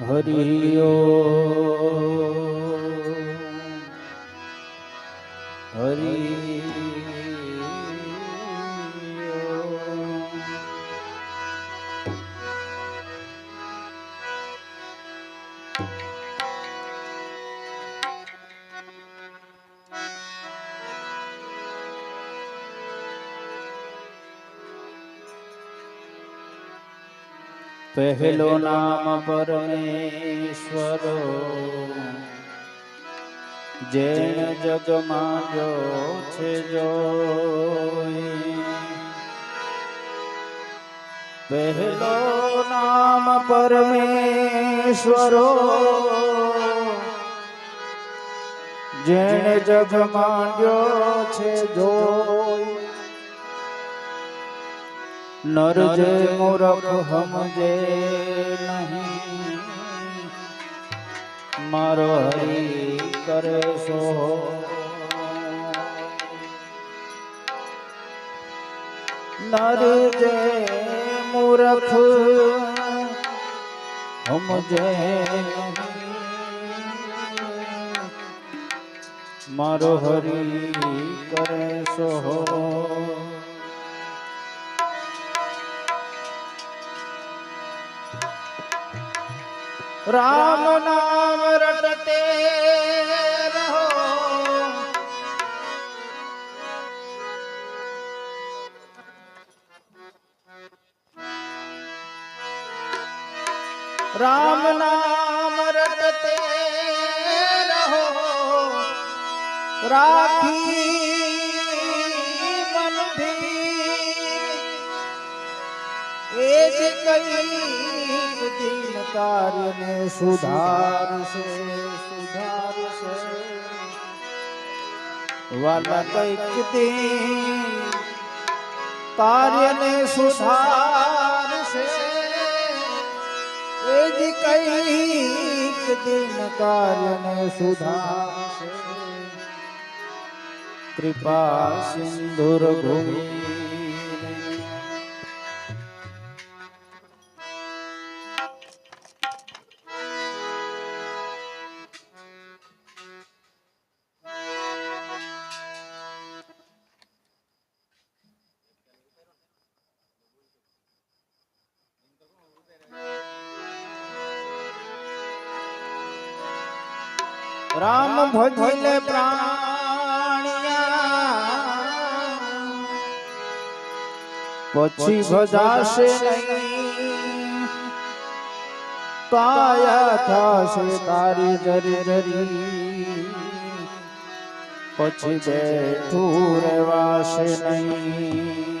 હરિયો. હરિયો. પહેલો નામ પરમેશ્વર. જૈન જગમાં જો છે જો પહેલો નામ પરમેશ્વરો. જેણે જગમાં જો છે જોઈ. નર જે મૂરખ હમજે નહીં. મારો હરી કરે સો. નર જે મૂરખ હમજે મારો હરી કરે સો. રામ નામ રટતે રહો. રામ નામ રટતે રહો. રાખી કાર્યને સુધારશે સુધારશે. વાલા કંઈક દિન કાર્યને સુધારશે. એ જ કંઈક દિન કાર્યને સુધારશે. કૃપા સિંધુર ભૂમિ રામ ભજલે પ્રાણિયા. પછી ભજાશે નહીં. કાયા થશે તારી જરી જરી. પછી બેઠું રહેવાશે નહીં.